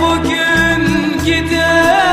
bugün gider.